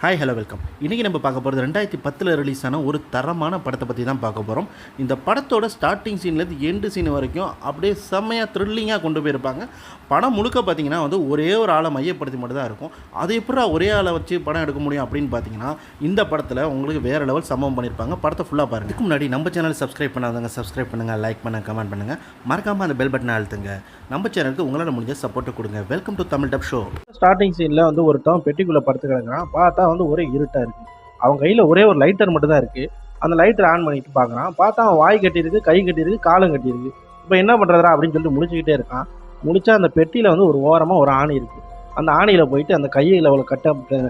Hi hello welcome இன்றைக்கி நம்ம பார்க்க போகிறது ரெண்டாயிரத்தி பத்தில் ரிலீஸ் ஆன ஒரு தரமான படத்தை பற்றி தான் பார்க்க போகிறோம் இந்த படத்தோட ஸ்டார்டிங் சீன்லேருந்து எண்டு சீன் வரைக்கும் அப்படியே செம்மையாக த்ரில்லிங்காக கொண்டு போயிருப்பாங்க. படம் முழுக்க பார்த்தீங்கன்னா வந்து ஒரே ஒரு ஆளை மையப்படுத்தி மட்டும் தான் இருக்கும். அது எப்படி ஒரே ஆளை வச்சு படம் எடுக்க முடியும் அப்படின்னு பார்த்தீங்கன்னா இந்த படத்தில் உங்களுக்கு வேறு லெவல் சம்பவம் பண்ணியிருப்பாங்க படத்தை ஃபுல்லாக பாருங்க. இதுக்கு முன்னாடி நம்ம சேனல் சப்ஸ்கிரைப் பண்ணாதவங்க சப்ஸ்கிரைப் பண்ணுங்கள் லைக் பண்ணுங்கள் கமெண்ட் பண்ணுங்கள் மறக்காமல் அந்த பெல் பட்டனை அழுத்துங்க. நம்ம சேனலுக்கு உங்களால் முடிஞ்ச சப்போர்ட்டை கொடுங்க. Welcome to Tamil dub show starting சீனில் வந்து ஒருத்தன் பெட்டிக்குள்ளே படுத்து கிடக்குறான் பார்த்தா வந்து ஒரே இருட்டாக இருக்குது அவன் கையில் ஒரே ஒரு லைட்டர் மட்டும் தான் இருக்குது அந்த லைட்டர் ஆன் பண்ணிட்டு பார்க்குறான். பார்த்தா அவன் வாய் கட்டியிருக்கு கை கட்டியிருக்கு காலம் கட்டியிருக்கு. இப்போ என்ன பண்ணுறதா அப்படின்னு சொல்லிட்டு முடிச்சுக்கிட்டே இருக்கான். முடிச்சா அந்த பெட்டியில் வந்து ஒரு ஓரமாக ஒரு ஆணி இருக்குது அந்த ஆணியில் போயிட்டு அந்த கையில் அவ்வளோ கட்ட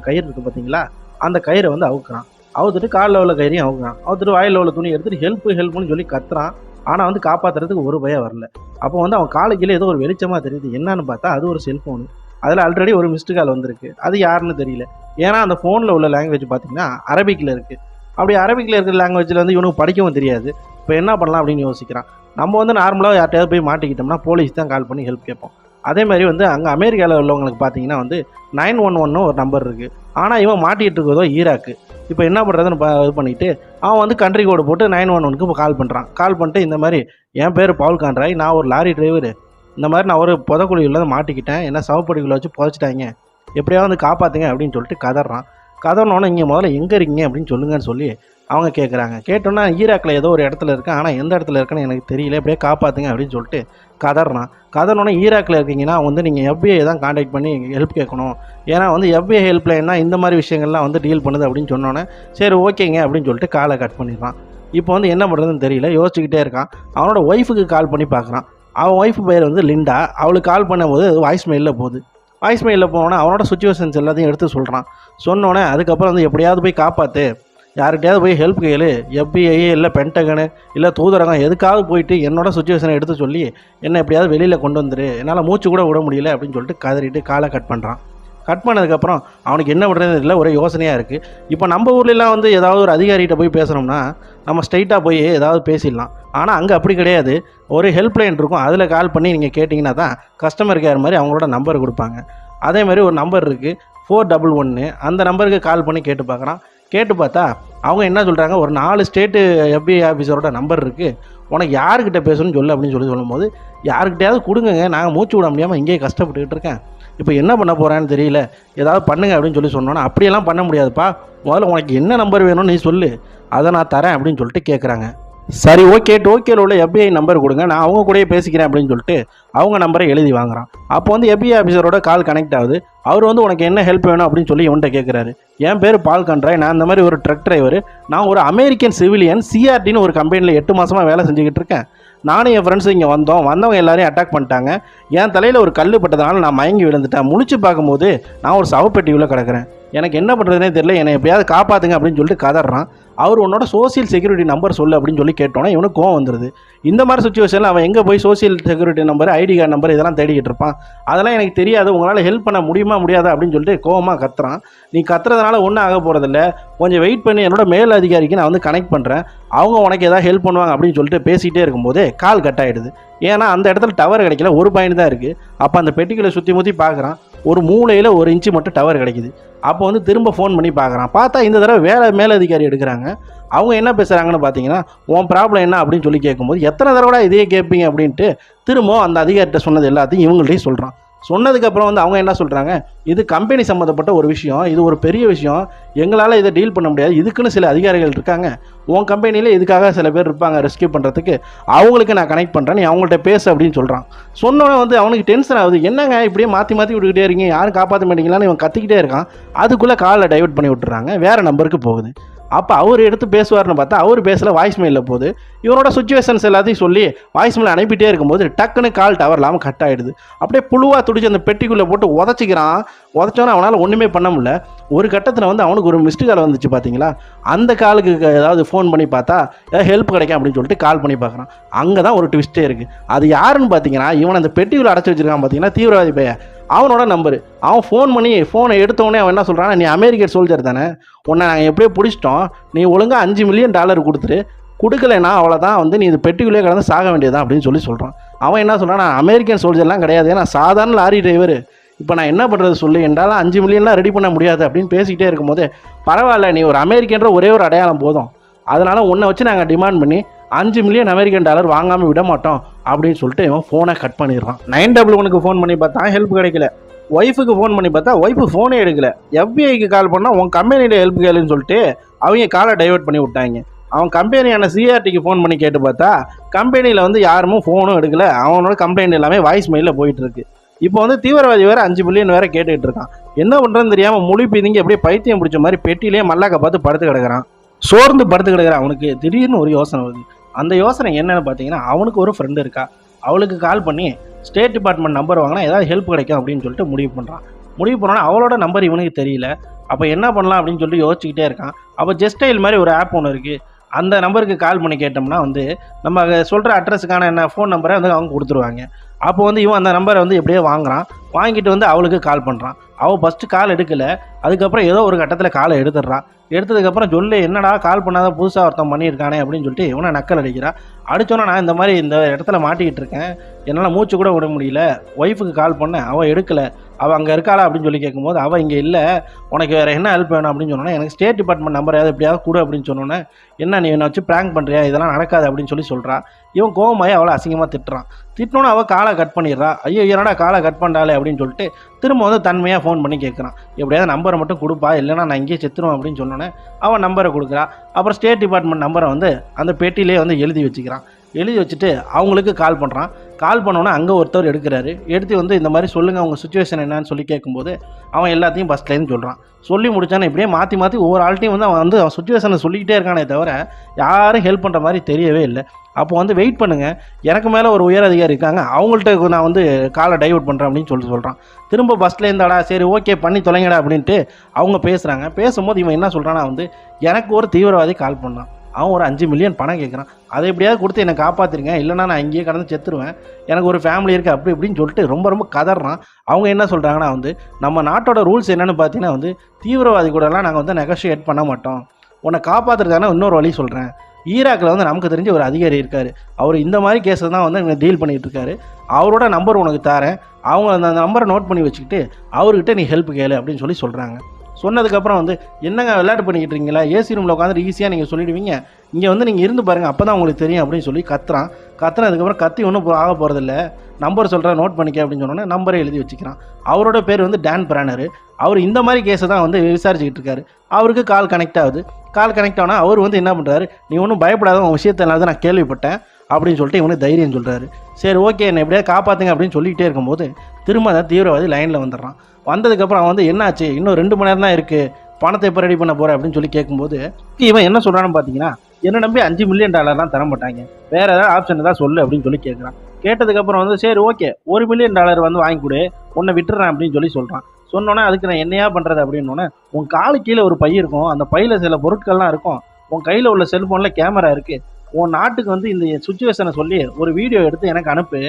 கயிறு இருக்குது பார்த்தீங்களா? அந்த கயிறை வந்து அவுக்குறான். அவுத்துட்டு காலில் உள்ள கயிறையும் அவுக்குறான். அவுத்துட்டு வாயில் உள்ள துணி எடுத்துட்டு ஹெல்ப் ஹெல்ப்னு சொல்லி கத்துறான். ஆனால் வந்து காப்பாற்றுறதுக்கு ஒரு பயம் வரல. அப்போ வந்து அவன் காலுக்கீழே ஏதோ ஒரு வெளிச்சமாக தெரியுது. என்னன்னு பார்த்தா அது ஒரு செல்ஃபோனு அதில் ஆல்ரெடி ஒரு மிஸ்டு கால் வந்திருக்கு. அது யாருன்னு தெரியல. ஏன்னா அந்த ஃபோனில் உள்ள லாங்குவேஜ் பார்த்திங்கன்னா அரபிக்கில் இருக்குது அப்படி அரபிக்கில் இருக்கிற லாங்குவேஜில் வந்து இவனுக்கு படிக்கவும் தெரியாது. இப்போ என்ன பண்ணலாம் அப்படின்னு யோசிக்கிறான். நம்ம வந்து நார்மலாக யார்ட்டையாவது போய் மாட்டிக்கிட்டோம்னா போலீஸ் தான் கால் பண்ணி ஹெல்ப் கேட்போம் அதே மாதிரி வந்து அங்கே அமெரிக்காவில் உள்ளவங்களுக்கு பார்த்தீங்கன்னா வந்து நைன் ஒன் ஒன்னு ஒரு நம்பர் இருக்குது ஆனால் இவன் மாட்டிகிட்டு இருக்கிறதோ ஈராக்கு. இப்போ என்ன பண்ணுறதுன்னு இது பண்ணிட்டு அவன் வந்து கண்ட்ரி கோடு போட்டு நைன் ஒன் ஒனுக்கு இப்போ கால் பண்ணுறான் கால் பண்ணிட்டு இந்த மாதிரி என் பேர் பவுல் கான்ராய் நான் ஒரு லாரி டிரைவர் இந்த மாதிரி நான் ஒரு புதக்குழியில் மாட்டிக்கிட்டேன். என்ன சவப்படிக்குள்ளே வச்சு புதைச்சிட்டாங்க. எப்படியாவது வந்து காப்பாற்றுங்க அப்படின்னு சொல்லிட்டு கதறான். கதறினோன்னே இங்கே முதல்ல எங்கே இருக்கீங்க அப்படின்னு சொல்லுங்கன்னு சொல்லி அவங்க கேட்குறாங்க கேட்டோன்னா ஈராக்கில் ஏதோ ஒரு இடத்துல இருக்கேன் ஆனால் எந்த இடத்துல இருக்குன்னு எனக்கு தெரியல. எப்படியே காப்பாற்றுங்க அப்படின்னு சொல்லிட்டு கதறான். கதறினோடனே ஈராக்கில் இருக்கீங்கன்னா வந்து நீங்கள் எஃபிஐ தான் காண்டாக்ட் பண்ணி ஹெல்ப் கேட்கணும். ஏன்னா வந்து எஃபிஐ ஹெல்ப்லைன்னா இந்த மாதிரி விஷயங்கள்லாம் வந்து டீல் பண்ணுது அப்படின்னு சொன்னோன்னே சரி ஓகேங்க அப்படின்னு சொல்லிட்டு காலை கட் பண்ணிடுறான். இப்போ வந்து என்ன பண்ணுறதுன்னு தெரியல. யோசிச்சுக்கிட்டே இருக்கான். அவனோட ஒய்ஃபுக்கு கால் பண்ணி பார்க்குறான். அவன் ஒய்ஃப் பேர் வந்து லிண்டா. அவளுக்கு கால் பண்ணும்போது வாய்ஸ் மெயிலில் போகுது. வாய்ஸ் மெயிலில் போனோன்னே அவனோட சுச்சுவேஷன்ஸ் எல்லாத்தையும் எடுத்து சொல்கிறான் சொன்னோன்னே அதுக்கப்புறம் வந்து எப்படியாவது போய் காப்பாற்று யார்கிட்டயாவது போய் ஹெல்ப் கேளு. எஃபிஐ இல்லை பென்டகனு இல்லை தூதரகம் எதுக்காவது போயிட்டு என்னோட சுச்சுவேஷனை எடுத்து சொல்லி என்னை எப்படியாவது வெளியில் கொண்டு வந்துரு. என்னால் மூச்சு கூட விட முடியல அப்படின்னு சொல்லிட்டு கதறிட்டு காலை கட் பண்ணுறான் கட் பண்ணதுக்கப்புறம் அவனுக்கு என்ன பண்ணுறது இல்லை ஒரே யோசனையாக இருக்குது இப்போ நம்ம ஊர்லலாம் வந்து ஏதாவது ஒரு அதிகாரிகிட்ட போய் பேசுகிறோம்னா நம்ம ஸ்ட்ரைட்டாக போய் ஏதாவது பேசிடலாம். ஆனால் அங்கே அப்படி கிடையாது. ஒரு ஹெல்ப்லைன் இருக்கும் அதில் கால் பண்ணி நீங்கள் கேட்டிங்கன்னா தான் கஸ்டமர் கேர் மாதிரி அவங்களோட நம்பர் கொடுப்பாங்க. அதே மாதிரி ஒரு நம்பர் இருக்குது ஃபோர் டபுள் ஒன்று அந்த நம்பருக்கு கால் பண்ணி கேட்டு பார்க்குறான் கேட்டு பார்த்தா அவங்க என்ன சொல்கிறாங்க ஒரு நாலு ஸ்டேட்டு எஃபிஐ ஆஃபீஸரோட நம்பர் இருக்குது உனக்கு யாருக்கிட்ட பேசணும்னு சொல்லு அப்படின்னு சொல்லி சொல்லும்போது யாருக்கிட்டையாவது கொடுங்கங்க நாங்கள் மூச்சு விட முடியாமல் இங்கேயே கஷ்டப்பட்டுக்கிட்டு இருக்கேன். இப்போ என்ன பண்ண போகிறான்னு தெரியல. ஏதாவது பண்ணுங்க அப்படின்னு சொல்லி சொன்னோன்னா அப்படியெல்லாம் பண்ண முடியாதுப்பா. முதல்ல உனக்கு என்ன நம்பர் வேணும்னு நீ சொல்லு. அதை நான் தரேன் அப்படின்னு சொல்லிட்டு கேட்குறாங்க சரி ஓகே டோக்கியோவில் உள்ள எஃபிஐ நம்பர் கொடுங்க. நான் அவங்க கூடயே பேசிக்கிறேன் அப்படின்னு சொல்லிட்டு அவங்க நம்பரை எழுதி வாங்குறான். அப்போ வந்து எஃபிஐ ஆஃபீஸரோட கால் கனெக்ட் ஆகுது. அவர் வந்து உனக்கு என்ன ஹெல்ப் வேணும் அப்படின்னு சொல்லி இவன்கிட்ட கேட்குறாரு என் பேர் பால் கண்ட்ராய் நான் இந்த மாதிரி ஒரு ட்ரக் டிரைவர் நான் ஒரு அமெரிக்கன் சிவிலியன் சிஆர்டின்னு ஒரு கம்பெனியில் எட்டு மாதமாக வேலை செஞ்சுக்கிட்டு இருக்கேன். நானும் என் ஃப்ரெண்ட்ஸும் இங்கே வந்தோம். வந்தவங்க எல்லாரையும் அட்டாக் பண்ணிட்டாங்க. என் தலையில் ஒரு கல் பட்டதுனால நான் மயங்கி விழுந்துட்டேன். முழிச்சு பார்க்கும்போது நான் ஒரு சவப்பெட்டிக்குள்ளே கிடக்குறேன். எனக்கு என்ன பண்ணுறதுனே தெரியல. என்னை எப்படியாவது காப்பாற்றுங்க அப்படின்னு சொல்லிட்டு கதறான். அவர் உன்னோட சோஷியல் செக்யூரிட்டி நம்பர் சொல்லு அப்படின்னு சொல்லி கேட்டோன்னே இவனுக்கு கோவம் வந்துடுது இந்த மாதிரி சுச்சுவேஷனில் அவன் எங்கே போய் social security number ID card number இதெல்லாம் தேடிக்கிட்டு இருப்பான். அதெல்லாம் எனக்கு தெரியாது. உங்களால் ஹெல்ப் பண்ண முடியுமா முடியாதா அப்படின்னு சொல்லிட்டு கோவமாக கத்துறான். நீ கத்துறதுனால ஒன்றும் ஆக போகிறதில்ல கொஞ்சம் வெயிட் பண்ணி. என்னோட மேல் அதிகாரிக்கு நான் வந்து கனெக்ட் பண்ணுறேன் அவங்க உனக்கு ஏதாவது ஹெல்ப் பண்ணுவாங்க அப்படின்னு சொல்லிட்டு பேசிகிட்டே இருக்கும்போது கால் கட் ஆகிடுது ஏன்னா அந்த இடத்துல டவர் கிடைக்கல. ஒரு பாயிண்ட் தான் இருக்குது அப்போ அந்த பெட்டிக்குள்ளே சுற்றி முற்றி பார்க்குறான் ஒரு மூலையில் ஒரு இன்ச்சு மட்டும் டவர் கிடைக்குது. அப்போ வந்து திரும்ப ஃபோன் பண்ணி பார்க்குறான். பார்த்தா இந்த தடவை வேலை மேலதிகாரி எடுக்கிறாங்க. அவங்க என்ன பேசுகிறாங்கன்னு பார்த்தீங்கன்னா உன் ப்ராப்ளம் என்ன? அப்படின்னு சொல்லி கேட்கும்போது எத்தனை தடவை இதையே கேட்பீங்க? அப்படின்ட்டு திரும்ப அந்த அதிகாரிகிட்ட சொன்னது எல்லாத்தையும் இவங்கள்ட்டையும் சொல்கிறான் சொன்னதுக்கப்புறம் வந்து அவங்க என்ன சொல்கிறாங்க இது கம்பெனி சம்மந்தப்பட்ட ஒரு விஷயம் இது ஒரு பெரிய விஷயம் எங்களால் இதை டீல் பண்ண முடியாது இதுக்குன்னு சில அதிகாரிகள் இருக்காங்க. உன் கம்பெனியில் இதுக்காக சில பேர் இருப்பாங்க ரெஸ்கியூ பண்ணுறதுக்கு அவங்களுக்கு நான் கனெக்ட் பண்ணுறேன் நீ அவங்கள்ட்ட பேசு அப்படின்னு சொல்கிறான் சொன்னோன்னே வந்து அவனுக்கு டென்ஷன் ஆகுது. என்னங்க இப்படியே மாற்றி மாற்றி விட்டுக்கிட்டே இருக்கீங்க? யாரும் காப்பாற்ற மாட்டீங்களான்னு இவன் கத்திக்கிட்டே இருக்கான். அதுக்குள்ளே காலில் டைவர்ட் பண்ணி விட்டுறாங்க. வேறு நம்பருக்கு போகுது. அப்போ அவர் எடுத்து பேசுவார்னு பார்த்தா அவர் பேசல வாய்ஸ் மெயிலில் போகுது. இவனோட சுச்சுவேஷன்ஸ் எல்லாத்தையும் சொல்லி வாய்ஸ் மெயில் அனுப்பிட்டே இருக்கும்போது டக்குன்னு கால் டவர் இல்லாமல் கட் ஆகிடுது அப்படியே புழுவாக துடிச்சு அந்த பெட்டிக்குள்ளே போட்டு உதச்சிக்கிறான். உதச்சோன்னே அவனால் ஒன்றுமே பண்ண முடியல. ஒரு கட்டத்தில் வந்து அவனுக்கு ஒரு மிஸ்டு கால் வந்துச்சு பார்த்தீங்களா அந்த காலுக்கு ஏதாவது ஃபோன் பண்ணி பார்த்தா ஏதாவது ஹெல்ப் கிடைக்கும் அப்படின்னு சொல்லிட்டு கால் பண்ணி பார்க்குறான். அங்கே தான் ஒரு ட்விஸ்ட்டே இருக்குது அது யாருன்னு பார்த்தீங்கன்னா இவன் அந்த பெட்டிக்குள்ளே அடைச்சி வச்சிருக்கான் பார்த்தீங்கன்னா தீவிரவாதி பையன் அவனோட நம்பரு அவன் ஃபோன் பண்ணி ஃபோனை எடுத்தோடனே அவன் என்ன சொல்கிறான் நீ அமெரிக்கன் சோல்ஜர் தானே? உன்னை நாங்கள் எப்படியோ பிடிச்சிட்டோம். நீ ஒழுங்காக அஞ்சு மில்லியன் டாலர் கொடுத்துரு. கொடுக்கலைன்னா அவ்வளோதான் வந்து நீ இது பெட்டிக்குள்ளே கடந்து சாக வேண்டியதான் அப்படின்னு சொல்லி சொல்கிறான் அவன் என்ன சொல்கிறான் நான் அமெரிக்கன் சோல்ஜர்லாம் கிடையாது. நான் சாதாரண லாரி டிரைவர் இப்போ நான் என்ன பண்ணுறது சொல்லு? என்றால் அஞ்சு மில்லியன்லாம் ரெடி பண்ண முடியாது அப்படின்னு பேசிக்கிட்டே இருக்கும்போது பரவாயில்ல நீ ஒரு அமெரிக்கன்ற ஒரே ஒரு அடையாளம் போதும். அதனால் உன்னை வச்சு நாங்கள் டிமாண்ட் பண்ணி அஞ்சு மில்லியன் அமெரிக்கன் டாலர் வாங்காமல் விட மாட்டோம் அப்படின்னு சொல்லிட்டு இவன் ஃபோனை கட் பண்ணிடுறான். நைன் டபுள் ஒனுக்கு ஃபோன் பண்ணி பார்த்தா ஹெல்ப் கிடைக்கல. ஒய்ஃபுக்கு ஃபோன் பண்ணி பார்த்தா ஒய்ஃபு ஃபோனே எடுக்கல. எஃபிஐக்கு கால் பண்ணால் உன் கம்பெனியில் ஹெல்ப் கேளுன்னு சொல்லிட்டு அவங்க காலை டைவர்ட் பண்ணி விட்டாங்க. அவன் கம்பெனியான சிஆர்டிக்கு ஃபோன் பண்ணி கேட்டு பார்த்தா கம்பெனியில் வந்து யாருமே ஃபோனும் எடுக்கல. அவனோட கம்ப்ளைண்ட் எல்லாமே வாய்ஸ் மெயிலில் போயிட்டுருக்கு இப்போ வந்து தீவிரவாதி வேறு அஞ்சு மில்லியன் வேறு கேட்டுக்கிட்டு இருக்கான். என்ன பண்ணுறதுன்னு தெரியாமல் முழி பிதிங்கி அப்படியே பைத்தியம் பிடிச்ச மாதிரி பெட்டிலேயே மல்லாக்க பார்த்து படுத்து கிடக்கிறான். சோர்ந்து படுத்து கிடக்குறான் அவனுக்கு. திடீர்னு ஒரு யோசனை வருது. அந்த யோசனை என்னென்னு பார்த்தீங்கன்னா அவனுக்கு ஒரு ஃப்ரெண்டு இருக்கா? அவளுக்கு கால் பண்ணி ஸ்டேட் டிபார்ட்மெண்ட் நம்பர் வாங்கினா ஏதாவது ஹெல்ப் கிடைக்கும் அப்படின்னு சொல்லிட்டு முடிவு பண்ணுறான் முடிவு பண்ணோன்னா அவளோட நம்பர் இவனுக்கு தெரியல. அப்போ என்ன பண்ணலாம் அப்படின்னு சொல்லிட்டு யோசிச்சுக்கிட்டே இருக்கான். அப்போ ஜெஸ்டைல் மாதிரி ஒரு ஆப் ஒன்று இருக்குது அந்த நம்பருக்கு கால் பண்ணி கேட்டோம்னா வந்து நம்ம சொல்கிற அட்ரஸுக்கான என்ன ஃபோன் நம்பரை வந்து அவங்க கொடுத்துருவாங்க. அப்போ வந்து இவன் அந்த நம்பரை வந்து எப்படியோ வாங்குறான். வாங்கிட்டு வந்து அவளுக்கு கால் பண்ணுறான் அவள் ஃபஸ்ட்டு கால் எடுக்கலை. அதுக்கப்புறம் ஏதோ ஒரு கட்டத்தில் காலை எடுத்துடுறான். எடுத்ததுக்கப்புறம் சொல்லு என்னடா கால் பண்ணாத புதுசாக ஒருத்தன் பண்ணியிருக்கானே அப்படின்னு சொல்லிட்டு இவனை நக்கல் அடிக்கிறான். அடித்தோன்னே நான் இந்த மாதிரி இந்த இடத்துல மாட்டிக்கிட்டு இருக்கேன். என்னால் மூச்சு கூட விட முடியல. ஒய்ஃபுக்கு கால் பண்ணேன் அவள் எடுக்கலை. அவள் அங்கே இருக்காளா அப்படின்னு சொல்லி கேட்கும்போது அவள் இங்கே இல்லை. உனக்கு வேறு என்ன ஹெல்ப் வேணும்? அப்படின்னு சொன்னோன்னே எனக்கு ஸ்டேட் டிபார்ட்மெண்ட் நம்பர் ஏதாவது எப்படியாவது கொடு அப்படின்னு சொன்னோன்னே என்ன நீ என்னை வச்சு ப்ராங்க் பண்ணுறியா இதெல்லாம் நடக்காது அப்படின்னு சொல்லி சொல்கிறான் இவன் கோவமாயி அவளை அசிங்கமாக திட்டுறான். திட்டினோன்னு அவள் காலை கட் பண்ணிடுறா. ஐயோ என்னடா காலை கட் பண்ணாலே அப்படின்னு சொல்லிட்டு திரும்ப வந்து தன்மையாக ஃபோன் பண்ணி கேட்குறான் எப்படியாவது நம்பரை மட்டும் கொடுப்பா இல்லைனா நான் இங்கேயே செத்துருவேன் அப்படின்னு சொன்னோன்னே அவன் நம்பரை கொடுக்குறா. அப்புறம் ஸ்டேட் டிபார்ட்மெண்ட் நம்பரை வந்து அந்த பெட்டியிலே வந்து எழுதி வச்சுக்கிறான். எழுதி வச்சுட்டு அவங்களுக்கு கால் பண்ணுறான் கால் பண்ணோன்னே அங்கே ஒருத்தர் எடுக்கிறாரு. எடுத்து வந்து இந்த மாதிரி சொல்லுங்கள் அவங்க சுச்சுவேஷன் என்னன்னு சொல்லி கேட்கும்போது அவன் எல்லாத்தையும் ஃபஸ்ட்லேருந்து சொல்கிறான் சொல்லி முடிச்சானே இப்படியே மாற்றி மாற்றி ஒவ்வொரு ஆள்கிட்டையும் வந்து அவன் வந்து அவன் சுச்சுவேஷனை சொல்லிக்கிட்டே இருக்கானே தவிர யாரும் ஹெல்ப் பண்ணுற மாதிரி தெரியவே இல்லை. அப்போ வந்து வெயிட் பண்ணுங்கள் எனக்கு மேலே ஒரு உயர் அதிகாரி இருக்காங்க. அவங்கள்ட்ட நான் வந்து காலை டைவர்ட் பண்ணுறேன் அப்படின்னு சொல்லி சொல்கிறான் திரும்ப பஸ்ல இருந்தாடா? சரி ஓகே பண்ணி தொலைங்கடா அப்படின்ட்டு அவங்க பேசுகிறாங்க பேசும்போது இவன் என்ன சொல்கிறான்னா வந்து எனக்கு ஒரு தீவிரவாதி கால் பண்ணான். அவன் ஒரு அஞ்சு மில்லியன் பணம் கேட்குறான் அதை எப்படியாவது கொடுத்து என்னை காப்பாற்றிருங்க இல்லைனா நான் இங்கேயே கடந்து செத்துருவேன். எனக்கு ஒரு ஃபேமிலி இருக்குது அப்படி இப்படின்னு சொல்லிட்டு ரொம்ப ரொம்ப கதறான். அவங்க என்ன சொல்கிறாங்கன்னா வந்து நம்ம நாட்டோட ரூல்ஸ் என்னென்னு பார்த்தீங்கன்னா வந்து தீவிரவாதி கூடலாம் நாங்கள் வந்து நெகோஷியேட் பண்ண மாட்டோம். உன்னை காப்பாற்றுறதுக்கான இன்னொரு வழி சொல்கிறேன் ஈராக்கில் வந்து நமக்கு தெரிஞ்ச ஒரு அதிகாரி இருக்கார். அவர் இந்த மாதிரி கேஸை தான் வந்து டீல் பண்ணிகிட்டு இருக்காரு. அவரோட நம்பர் உனக்கு தரேன். அவங்க அந்த நம்பரை நோட் பண்ணி வச்சுக்கிட்டு அவர்கிட்ட நீ ஹெல்ப் கேளு அப்படின்னு சொல்லி சொல்கிறாங்க சொன்னதுக்கப்புறம் வந்து என்னங்க விளையாட்டு பண்ணிக்கிட்டு இருக்கீங்களா? ஏசி ரூமில் உட்காந்து ஈஸியாக நீங்கள் சொல்லிடுவீங்க. இங்கே வந்து நீங்கள் இருந்து பாருங்கள் அப்போ தான் உங்களுக்கு தெரியும் அப்படின்னு சொல்லி கத்துறான். கத்துனதுக்கப்புறம் கத்தி ஒன்றும் ஆக போகிறதில்ல நம்பர் சொல்கிறேன் நோட் பண்ணிக்க அப்படின்னு சொன்னோன்னே நம்பரை எழுதி வச்சுக்கிறான். அவரோட பேர் வந்து டேன் பிரானர். அவர் இந்த மாதிரி கேஸை தான் வந்து விசாரிச்சுக்கிட்டு இருக்காரு. அவருக்கு கால் கனெக்ட் ஆகுது. கால் கனெக்ட் ஆனால் அவர் வந்து என்ன பண்ணுறாரு நீ ஒன்றும் பயப்படாத உன் விஷயத்தினால நான் கேள்விப்பட்டேன் அப்படின்னு சொல்லிட்டு இவனுக்கு தைரியம் சொல்கிறாரு சரி ஓகே என்னை எப்படியாவது காப்பாற்றுங்க அப்படின்னு சொல்லிக்கிட்டே இருக்கும்போது திரும்ப அதை தீவிரவாதி லைனில் வந்துடுறான். வந்ததுக்கப்புறம் அவன் வந்து என்னாச்சு? இன்னும் ரெண்டு மணி நேரம் தான் இருக்குது பணத்தை எப்போ ரெடி பண்ண போகிற அப்படின்னு சொல்லி கேட்கும்போது இவன் என்ன சொல்கிறான்னு பார்த்தீங்கன்னா என்ன நம்பி அஞ்சு மில்லியன் டாலர்லாம் தர மாட்டாங்க வேறு ஏதாவது ஆப்ஷன் ஏதாவது சொல்லு அப்படின்னு சொல்லி கேட்குறான் கேட்டதுக்கப்புறம் வந்து சரி ஓகே. ஒரு மில்லியன் டாலர் வந்து வாங்கி கொடு. உன்னை விட்டுறேன் அப்படின்னு சொல்லி சொல்கிறான் சொன்னோன்னே அதுக்கு நான் என்னையா பண்ணுறது அப்படின்னோடனே உன் காலு கீழே ஒரு பை இருக்கும். அந்த பையில் சில பொருட்கள்லாம் இருக்கும். உன் கையில் உள்ள செல்ஃபோனில் கேமரா இருக்குது உன் நாட்டுக்கு வந்து இந்த சுச்சுவேஷனை சொல்லி ஒரு வீடியோ எடுத்து எனக்கு அனுப்பு.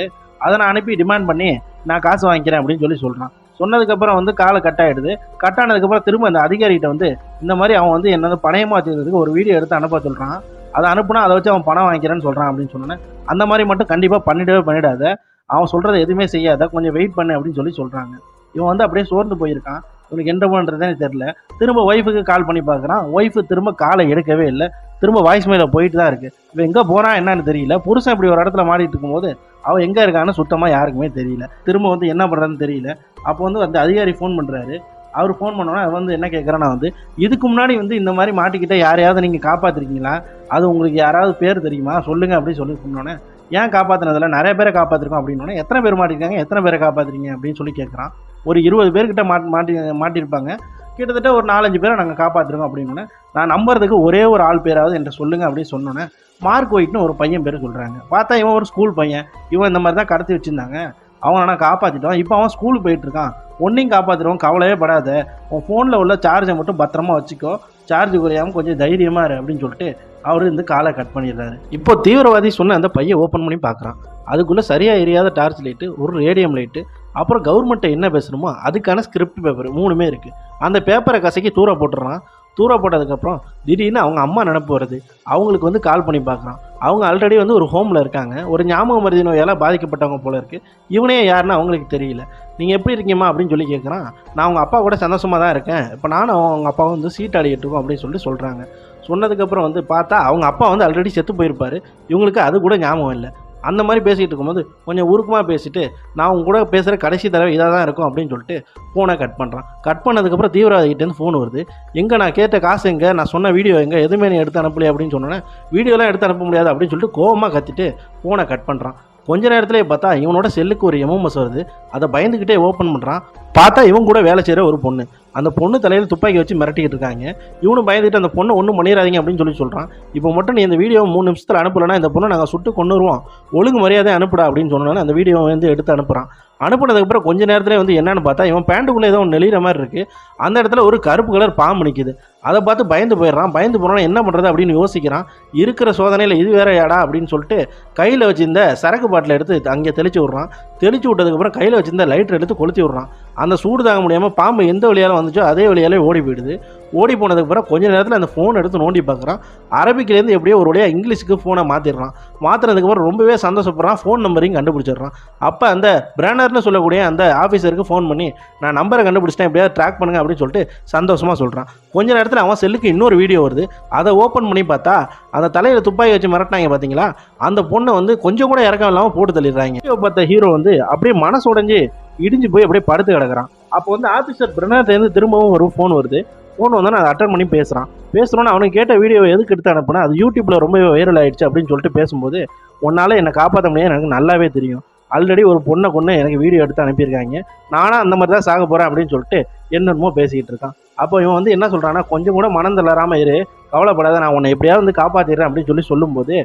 அதை நான் அனுப்பி டிமாண்ட் பண்ணி நான் காசு வாங்கிக்கிறேன் அப்படின்னு சொல்லி சொல்கிறான் சொன்னதுக்கப்புறம் வந்து காலை கட் ஆகிடுது கட் ஆனதுக்கப்புறம் திரும்ப அந்த அதிகாரிகிட்ட வந்து இந்த மாதிரி அவன் வந்து என்ன வந்து பணயம் ஒரு வீடியோ எடுத்து அனுப்ப சொல்கிறான் அதை அனுப்புனா அதை வச்சு அவன் பணம் வாங்கிக்கிறேன்னு சொல்கிறான் அப்படின்னு சொன்னேன் அந்த மாதிரி மட்டும் கண்டிப்பாக பண்ணிடவே பண்ணிடாத. அவன் சொல்கிறத எதுவுமே செய்யாத. கொஞ்சம் வெயிட் பண்ணு அப்படின்னு சொல்லி சொல்கிறாங்க இவன் வந்து அப்படியே சோர்ந்து போயிருக்கான். இவனுக்கு என்ன பண்ணுறதுனே தெரில திரும்ப ஒய்ஃபுக்கு கால் பண்ணி பார்க்குறான். ஒய்ஃபு திரும்ப காலை எடுக்கவே இல்லை. திரும்ப வாய்ஸ் மேலே போயிட்டு தான் இருக்குது இவன் எங்கே போகிறான் என்னன்னு தெரியல. புருஷன் இப்படி ஒரு இடத்துல மாடிட்டு இருக்கும்போது அவன் எங்கே இருக்கான்னு சுத்தமாக யாருக்குமே தெரியல. திரும்ப வந்து என்ன பண்ணுறதுன்னு தெரியல. அப்போ வந்து அந்த அதிகாரி ஃபோன் பண்ணுறாரு அவர் ஃபோன் பண்ணோன்னா அவர் வந்து என்ன கேட்குறேன்னா வந்து இதுக்கு முன்னாடி வந்து இந்த மாதிரி மாட்டிக்கிட்ட யாரையாவது நீங்கள் காப்பாற்றிருக்கீங்களா அது உங்களுக்கு யாராவது பேர் தெரியுமா? சொல்லுங்க அப்படின்னு சொல்லி சொன்னோன்னே ஏன் காப்பாற்றினதில்ல நிறைய பேரை காப்பாற்றிருக்கோம் அப்படின்னோடனே எத்தனை பேர் மாட்டிருக்காங்க? எத்தனை பேரை காப்பாற்றுறீங்க அப்படின்னு சொல்லி கேட்குறான் ஒரு இருபது பேர்கிட்ட மாட்டி மாட்டி மாட்டியிருப்பாங்க. கிட்டத்தட்ட ஒரு நாலஞ்சு பேரை நாங்கள் காப்பாற்றிருக்கோம் அப்படின்னோடனே நான் நம்புறதுக்கு ஒரே ஒரு ஆள் பேராவது என்கிட்ட சொல்லுங்க அப்படின்னு சொன்னோன்னே மார்க் ஒயிட்னு ஒரு பையன் பேர் சொல்கிறாங்க பார்த்தா இவன் ஒரு ஸ்கூல் பையன். இவன் இந்த மாதிரி தான் கடத்தி வச்சுருந்தாங்க. அவன் ஆனால் காப்பாற்றிட்டான் இப்போ அவன் ஸ்கூலுக்கு போயிட்டு இருக்கான் ஒன்றையும் காப்பாற்றிடுவோம் கவலையே படாத. உன் ஃபோனில் உள்ள சார்ஜை மட்டும் பத்திரமா வச்சுக்கோ. சார்ஜ் குறையாமல் கொஞ்சம் தைரியமாக இரு அப்படின்னு சொல்லிட்டு அவர் இந்த காலை கட் பண்ணிடுறாரு. இப்போ தீவிரவாதி சொன்ன அந்த பையன் ஓப்பன் பண்ணி பார்க்குறான். அதுக்குள்ளே சரியாக எரியாத டார்ச் லைட்டு ஒரு ரேடியம் லைட்டு அப்புறம் கவர்மெண்ட்டை என்ன பேசணுமோ அதுக்கான ஸ்கிரிப்ட் பேப்பர் மூணுமே இருக்குது அந்த பேப்பரை கசக்கி தூர போட்டுறான் தூர போட்டதுக்கப்புறம் திடீர்னு அவங்க அம்மா நினப்பு வருது அவங்களுக்கு வந்து கால் பண்ணி பார்க்குறான். அவங்க ஆல்ரெடி வந்து ஒரு ஹோமில் இருக்காங்க. ஒரு ஞாபகம் மருதி நோயால் பாதிக்கப்பட்டவங்க போல இருக்குது இவனே யாருன்னு அவங்களுக்கு தெரியல. நீங்கள் எப்படி இருக்கீங்கம்மா அப்படின்னு சொல்லி கேட்குறான் நான் அவங்க அப்பா கூட சந்தோஷமாக தான் இருக்கேன். இப்போ நானும் அவங்க அப்பாவும் வந்து சீட் ஆடிக்கிட்டு இருக்கோம் அப்படின்னு சொல்லிட்டு சொல்கிறாங்க சொன்னதுக்கப்புறம் வந்து பார்த்தா அவங்க அப்பா வந்து ஆல்ரெடி செத்து போயிருப்பாரு. இவங்களுக்கு அது கூட ஞாபகம் இல்லை. அந்த மாதிரி பேசிகிட்டு இருக்கும்போது கொஞ்சம் உருக்கமாக பேசிட்டு நான் உங்க கூட பேசுகிற கடைசி தடவை இதாக தான் இருக்கும் அப்படின்னு சொல்லிட்டு ஃபோனை கட் பண்ணுறான் கட் பண்ணதுக்கப்புறம் தீவிரவாதிகிட்டேருந்து ஃபோன் வருது. எங்கே நான் கேட்ட காசு எங்கே? நான் சொன்ன வீடியோ எங்கே? எதுவுமே நீ எடுத்து அனுப்பலையே? அப்படின்னு சொன்னோன்னே வீடியோலாம் எடுத்து அனுப்ப முடியாது அப்படின்னு சொல்லிட்டு கோவமாக கத்திட்டு ஃபோனை கட் பண்ணுறான் கொஞ்ச நேரத்திலே பார்த்தா இவனோட செல்லுக்கு ஒரு எம்எம்எஸ் வருது. அதை பயந்துக்கிட்டே ஓப்பன் பண்ணுறான் பார்த்தா இவன் கூட வேலை செய்கிற ஒரு பொண்ணு. அந்த பொண்ணு தலையில் துப்பாக்கி வச்சு மிரட்டிக்கிட்டு இருக்காங்க. இவனும் பயந்துட்டு அந்த பொண்ணை ஒன்றும் பண்ணிடாதீங்க அப்படின்னு சொல்லி சொல்கிறான் இப்போ மட்டும் நீ இந்த வீடியோ மூணு நிமிஷத்தில் அனுப்பலைன்னா இந்த பொண்ணை நாங்கள் சுட்டு கொண்டுருவோம் ஒழுங்கு மரியாதை அனுப்புடா அப்படின்னு சொன்னாலும் அந்த வீடியோவை வந்து எடுத்து அனுப்புகிறான் அனுப்புனதுக்கப்புறம் கொஞ்ச நேரத்தில் வந்து என்னன்னு பார்த்தா இவன் பேண்ட்டுக்குள்ளே ஏதோ ஒன்று நெளிகிற மாதிரி இருக்குது அந்த இடத்துல ஒரு கருப்பு கலர் பாம்பு நிற்கிது அதை பார்த்து பயந்து போயிடுறான். பயந்து போகிறோன்னா என்ன பண்ணுறது அப்படின்னு யோசிக்கிறான். இருக்கிற சோதனையில் இது வேற யாடா அப்படின்னு சொல்லிட்டு கையில் வச்சிருந்த சரக்கு பாட்டில் எடுத்து அங்கே தெளிச்சு விட்றான். தெளிச்சு விட்டதுக்கப்புறம் கையில் வச்சிருந்த லைட்டர் எடுத்து கொளுத்தி விட்றான். அந்த சூடு தாங்க முடியாமல் பாம்பு எந்த வழியால் வந்துச்சோ அதே வழியாலே ஓடி போயிடுது. ஓடி போனதுக்கப்புறம் கொஞ்ச நேரத்தில் அந்த ஃபோன் எடுத்து நோண்டி பார்க்குறான் அரபிக்கிலேருந்து எப்படியோ ஒரு வழியாக இங்கிலீஷுக்கு ஃபோனை மாற்றிடுறான் மாற்றினதுக்கப்புறம் ரொம்பவே சந்தோஷப்படுறான். ஃபோன் நம்பரையும் கண்டுபிடிச்சிடுறான். அப்போ அந்த பிரானர்னு சொல்லக்கூடிய அந்த ஆஃபீஸருக்கு ஃபோன் பண்ணி நான் நம்பரை கண்டுபிடிச்சிட்டேன். எப்படியாவது ட்ராக் பண்ணுங்க அப்படின்னு சொல்லிட்டு சந்தோஷமாக சொல்கிறான் கொஞ்ச நேரத்தில் அவன் செல்லுக்கு இன்னொரு வீடியோ வருது. அதை ஓப்பன் பண்ணி பார்த்தா அந்த தலையில் துப்பாக்கி வச்சு மிரட்டினாங்க பார்த்தீங்களா அந்த பொண்ணை வந்து கொஞ்சம் கூட இறக்கம் இல்லாமல் போட்டு தள்ளிடுறாங்க. வீடியோ பார்த்த ஹீரோ வந்து அப்படியே மனசு உடஞ்சி இடிஞ்சு போய் அப்படியே படுத்து கிடக்குறான். அப்போ வந்து ஆஃபீஸர் பிரணாட்டேருந்து திரும்பவும் ஒரு ஃபோன் வருது. ஃபோன் வந்து அதை அட்டன் பண்ணி பேசுகிறான் பேசுகிறோன்னு அவனுக்கு கேட்ட வீடியோ எதுக்கு எடுத்து அனுப்புனா? அது யூடியூப்பில் ரொம்பவே வைரல் ஆயிடுச்சு அப்படின்னு சொல்லிட்டு பேசும்போது உன்னால் என்னை காப்பாற்ற முடியாது எனக்கு நல்லாவே தெரியும். ஆல்ரெடி ஒரு பொண்ணை கொண்டு எனக்கு வீடியோ எடுத்து அனுப்பியிருக்காங்க. நானும் அந்த மாதிரி தான் சாக போகிறேன் அப்படின்னு சொல்லிட்டு என்னென்னமோ பேசிக்கிட்டு இருக்கான். அப்போ இவன் வந்து என்ன சொல்கிறான்னா கொஞ்சம் கூட மனம் தளராமல் இரு. கவலைப்படாத நான் உன்னை எப்படியாவது வந்து காப்பாற்றிடுறேன் அப்படின்னு சொல்லி சொல்லும்போது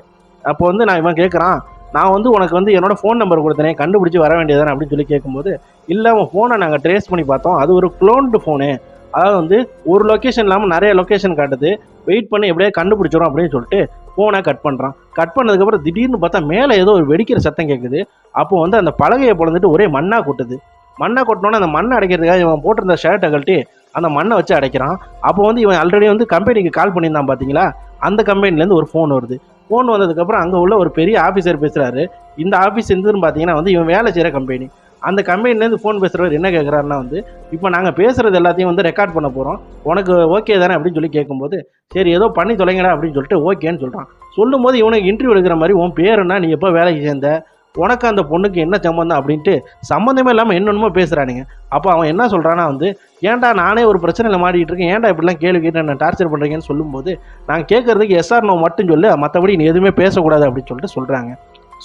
அப்போ வந்து நான் இவன் கேட்குறான் நான் வந்து உனக்கு வந்து என்னோட ஃபோன் நம்பர் கொடுத்தனே கண்டுபிடிச்சி வர வேண்டியதானே அப்படின்னு சொல்லி கேட்கும்போது இல்லை உன் ஃபோனை நாங்கள் ட்ரேஸ் பண்ணி பார்த்தோம். அது ஒரு க்ளோன்டு ஃபோனு அதாவது வந்து ஒரு லொக்கேஷன் இல்லாமல் நிறைய லொக்கேஷன் காட்டுது. வெயிட் பண்ணி எப்படியே கண்டுபிடிச்சிடும் அப்படின்னு சொல்லிட்டு ஃபோனை கட் பண்ணுறான் கட் பண்ணதுக்கப்புறம் திடீர்னு பார்த்தா மேலே ஏதோ ஒரு வெடிக்கிற சத்தம் கேட்குது அப்போ வந்து அந்த பலகையை பிறந்துட்டு ஒரே மண்ணாக கொட்டுது. மண்ணை கொட்டினோன்னே அந்த மண்ணை அடைக்கிறதுக்காக இவன் போட்டிருந்த ஷர்ட்டை கழட்டி அந்த மண்ணை வச்சு அடைக்கிறான். அப்போ வந்து இவன் ஆல்ரெடி வந்து கம்பெனிக்கு கால் பண்ணியிருந்தான் பார்த்தீங்களா? அந்த கம்பெனிலேருந்து ஒரு ஃபோன் வருது. ஃபோன் வந்ததுக்கப்புறம் அங்கே உள்ள ஒரு பெரிய ஆஃபீஸர் பேசுகிறாரு இந்த ஆஃபீஸ் இருந்துன்னு பார்த்தீங்கன்னா வந்து இவன் வேலை செய்கிற கம்பெனி அந்த கம்பெனிலேருந்து ஃபோன் பேசுகிறவர் என்ன கேட்குறாருன்னா வந்து இப்போ நாங்கள் பேசுகிறது எல்லாத்தையும் வந்து ரெக்கார்ட் பண்ண போகிறோம் உனக்கு ஓகே தானே? அப்படின்னு சொல்லி கேட்கும்போது சரி ஏதோ பண்ணி தொலைங்கடா அப்படின்னு சொல்லிட்டு ஓகேன்னு சொல்கிறான் சொல்லும்போது இவனுக்கு இன்டர்வியூ எடுக்கிற மாதிரி உன் பேர் என்ன? நீ எப்போ வேலைக்கு சேர்ந்த? உனக்கு அந்த பொண்ணுக்கு என்ன சம்மந்தம் அப்படின்ட்டு சம்மந்தமே இல்லாமல் என்னென்னமோ பேசுகிறானுங்க அப்போ அவன் என்ன சொல்கிறான்னா வந்து ஏன்டா நானே ஒரு பிரச்சனையில் மாட்டிகிட்டு இருக்கேன். ஏன்டா இப்படிலாம் கேள்வி கேட்டு என்ன டார்ச்சர் பண்ணுறீங்கன்னு சொல்லும்போது நான் கேட்குறதுக்கு எஸ்ஆர் நோ மட்டும் சொல்லு. மற்றபடி நீ எதுவுமே பேசக்கூடாது அப்படின்னு சொல்லிட்டு சொல்கிறாங்க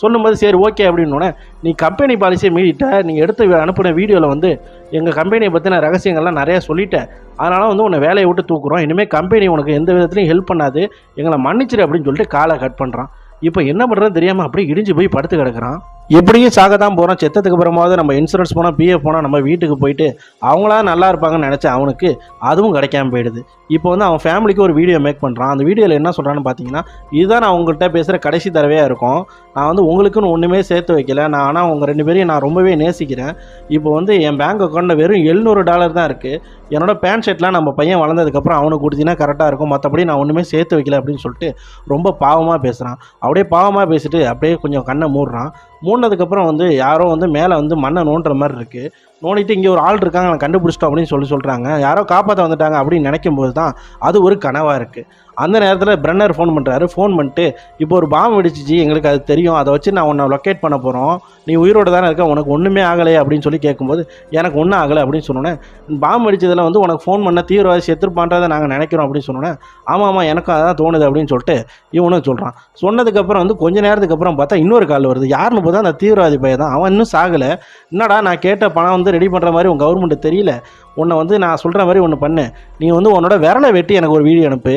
சொல்லும்போது சரி ஓகே அப்படின்னோடனே நீ கம்பெனி பாலிசியை மீறிட்ட. நீ எடுத்து அனுப்பின வீடியோவில் வந்து எங்கள் கம்பெனியை பற்றின ரகசியங்கள்லாம் நிறையா சொல்லிட்டேன் அதனால் வந்து உன்னை வேலையை விட்டு தூக்குறோம். இனிமேல் கம்பெனி உனக்கு எந்த விதத்துலையும் ஹெல்ப் பண்ணாது. எங்களை மன்னிச்சிரு அப்படின்னு சொல்லிட்டு காலை கட் பண்ணுறான் இப்போ என்ன பண்ணுறதுன்னு தெரியாமல் அப்படியே இடிஞ்சு போய் படுத்து கிடக்குறான். எப்படியும் சாக தான் போகிறோம் செத்ததுக்கு அப்புறமாவது நம்ம இன்சூரன்ஸ் போனால் பிஎஃப் போனால் நம்ம வீட்டுக்கு போயிட்டு அவங்களா நல்லா இருப்பாங்கன்னு நினச்ச அவனுக்கு அதுவும் கிடைக்காம போயிடுது. இப்போ வந்து அவன் ஃபேமிலிக்கு ஒரு வீடியோ மேக் பண்ணுறான் அந்த வீடியோவில் என்ன சொல்கிறான்னு பார்த்தீங்கன்னா இதுதான் நான் உங்கள்கிட்ட பேசுகிற கடைசி தடவையாக இருக்கும். நான் வந்து உங்களுக்குன்னு ஒன்றுமே சேர்த்து வைக்கல. நான் ஆனால் உங்கள் ரெண்டு பேரையும் நான் ரொம்பவே நேசிக்கிறேன். இப்போ வந்து என் பேங்க் அக்கௌண்ட்டில் வெறும் எழுநூறு டாலர் தான் இருக்குது என்னோட பேண்ட் ஷர்ட்லாம் நம்ம பையன் வளர்ந்ததுக்கப்புறம் அவனுக்கு கொடுத்தீங்கன்னா கரெக்டாக இருக்கும். மற்றபடி நான் ஒன்றுமே சேர்த்து வைக்கல அப்படின்னு சொல்லிட்டு ரொம்ப பாவமாக பேசுகிறான் அப்படியே பாவமாக பேசிட்டு அப்படியே கொஞ்சம் கண்ணை மூடுறான். மூடினதுக்கப்புறம் வந்து யாரோ வந்து மேலே வந்து மண்ணை நோண்டுற மாதிரி இருக்குது நோண்டிட்டு இங்கே ஒரு ஆள் இருக்காங்க நான் கண்டுபிடிச்சிட்டோம் அப்படின்னு சொல்லி சொல்கிறாங்க யாரோ காப்பாற்ற வந்துட்டாங்க அப்படின்னு நினைக்கும் போது தான் அது ஒரு கனவாக இருக்குது அந்த நேரத்தில் பிரன்னர் ஃபோன் பண்ணுறாரு ஃபோன் பண்ணிட்டு இப்போ ஒரு பாம்பு வெடிச்சிச்சு எங்களுக்கு அது தெரியும். அதை வச்சு நான் உன்னை லொக்கேட் பண்ண போகிறோம் நீ உயிரோடு தானே இருக்க உனக்கு ஒன்றுமே ஆகலையே அப்படின்னு சொல்லி கேட்கும்போது எனக்கு ஒன்றும் ஆகலை அப்படின்னு சொன்னோன்னே பாம்பு வெடிச்சதில் வந்து உனக்கு ஃபோன் பண்ண தீவிரவாதி செத்துருப்பான்றதை நாங்கள் நினைக்கிறோம் அப்படின்னு சொன்னோன்னே ஆமாம் ஆமாம் எனக்கும் அதான் தோணுது அப்படின்னு சொல்லிட்டு இவனும் சொல்கிறான் சொன்னதுக்கப்புறம் வந்து கொஞ்ச நேரத்துக்கு அப்புறம் பார்த்தா இன்னொரு கால் வருது. யாருன்னு பார்த்தா அந்த தீவிரவாதி பையன் தான். அவன் இன்னும் சாகலை. என்னடா நான் கேட்ட பணம் வந்து ரெடி பண்ணுற மாதிரி உன் கவர்மெண்ட் தெரியல. உன்னை வந்து நான் சொல்கிற மாதிரி ஒன்று பண்ணு. நீ வந்து உன்னோட விரலை வெட்டி எனக்கு ஒரு வீடியோ அனுப்பு.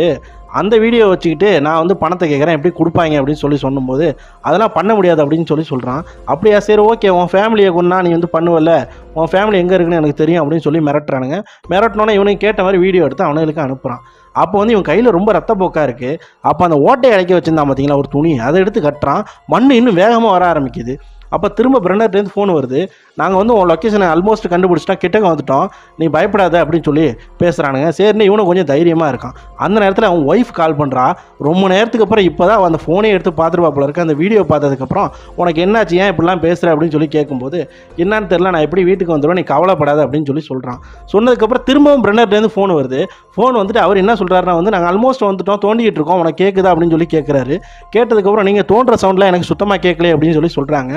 அந்த வீடியோ வச்சுக்கிட்டு நான் வந்து பணத்தை கேட்குறேன் எப்படி கொடுப்பாங்க அப்படின்னு சொல்லி சொல்லும்போது அதெல்லாம் பண்ண முடியாது அப்படின்னு சொல்லி சொல்கிறான் அப்படியா? சரி ஓகே உன் ஃபேமிலியை கொண்டா நீ வந்து பண்ணுவல உன் ஃபேமிலி எங்கே இருக்குன்னு எனக்கு தெரியும் அப்படின்னு சொல்லி மிரட்டுறானுங்க. மிரட்டினோன்னே இவனுக்கு கேட்ட மாதிரி வீடியோ எடுத்து அவனுங்களுக்கு அனுப்புகிறான் அப்போ வந்து இவன் கையில் ரொம்ப ரத்தப்போக்காக இருக்குது அப்போ அந்த ஓட்டையை அடைக்க வச்சிருந்தான் பார்த்தீங்களா ஒரு துணி. அதை எடுத்து கட்டுறான். மண் இன்னும் வேகமாக வர ஆரம்பிக்குது. அப்போ திரும்ப பிரன்னர்லேருந்து ஃபோன் வருது. நாங்கள் வந்து உன் லொக்கேஷனை ஆல்மோஸ்ட் கண்டுபிடிச்சிட்டோம். கிட்டக்க வந்துட்டோம். நீ பயப்படாத அப்படின்னு சொல்லி பேசுகிறானுங்க சரின்னு இவனும் கொஞ்சம் தைரியமாக இருக்கான். அந்த நேரத்தில் அவன் ஒய்ஃப் கால் பண்ணுறா ரொம்ப நேரத்துக்கு அப்புறம் இப்போ தான் அந்த ஃபோனே எடுத்து பார்த்துருப்பா போல அந்த வீடியோ பார்த்ததுக்கப்புறம் உனக்கு என்னாச்சு? ஏன் இப்படிலாம் பேசுகிற அப்படின்னு சொல்லி கேட்கும்போது என்னன்னு தெரில நான் எப்படி வீட்டுக்கு வந்துடுவேன் நீ கவலைப்படாத. அப்படின்னு சொல்லி சொல்கிறான் சொன்னதுக்கப்புறம் திரும்பவும் பிரன்னர்லேருந்து ஃபோன் வருது. ஃபோன் வந்துட்டு அவர் என்ன சொல்கிறாருன்னா வந்து நாங்கள் ஆல்மோஸ்ட் வந்துட்டோம். தோண்டிகிட்டு இருக்கோம். உனக்கு கேட்குதா அப்படின்னு சொல்லி கேட்குறாரு கேட்டதுக்கப்புறம் நீங்கள் தோன்ற சவுண்ட்லாம் எனக்கு சுத்தமாக கேட்கல அப்படின்னு சொல்லி சொல்கிறாங்க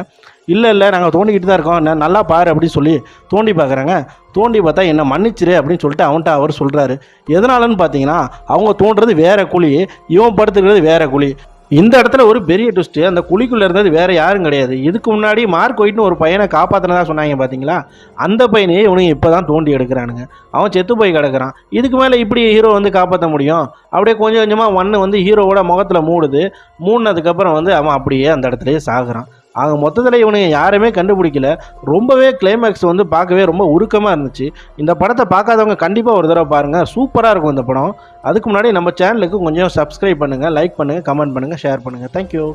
இல்லை இல்லை நாங்கள் தோண்டிக்கிட்டு தான் இருக்கோம். என்ன நல்லா பாரு அப்படின்னு சொல்லி தோண்டி பார்க்குறாங்க தோண்டி பார்த்தா என்ன மன்னிச்சிரு அப்படின்னு சொல்லிட்டு அவன்கிட்ட அவர் சொல்கிறாரு எதனாலன்னு பார்த்தீங்கன்னா அவங்க தோன்றது வேறு குழி இவன் படுத்துக்கிறது வேற குழி. இந்த இடத்துல ஒரு பெரிய ட்விஸ்ட்டு அந்த குழிக்குள்ளே இருந்தது வேறு யாரும் கிடையாது. இதுக்கு முன்னாடி மார்க் ஒயிட்னு ஒரு பையனை காப்பாற்றினதா சொன்னாங்க பார்த்தீங்களா அந்த பையனையே இவனுங்க இப்போ தான் தோண்டி எடுக்கிறானுங்க. அவன் செத்து போய் கிடக்குறான். இதுக்கு மேலே இப்படி ஹீரோ வந்து காப்பாற்ற முடியும்? அப்படியே கொஞ்சம் கொஞ்சமாக ஒன்று வந்து ஹீரோவோட முகத்தில் மூடுது. மூடினதுக்கப்புறம் வந்து அவன் அப்படியே அந்த இடத்துலையே சாகுறான். ஆக மொத்தத்தில் இவனுங்க யாருமே கண்டுபிடிக்கல. ரொம்பவே கிளைமேக்ஸ் வந்து பார்க்கவே ரொம்ப உருக்கமாக இருந்துச்சு. இந்த படத்தை பார்க்காதவங்க கண்டிப்பாக ஒரு தடவை பாருங்கள் சூப்பராக இருக்கும் இந்த படம். அதுக்கு முன்னாடி நம்ம சேனலுக்கு கொஞ்சம் சப்ஸ்கிரைப் பண்ணுங்கள் லைக் பண்ணுங்கள் கமெண்ட் பண்ணுங்கள் ஷேர் பண்ணுங்கள் தேங்க்யூ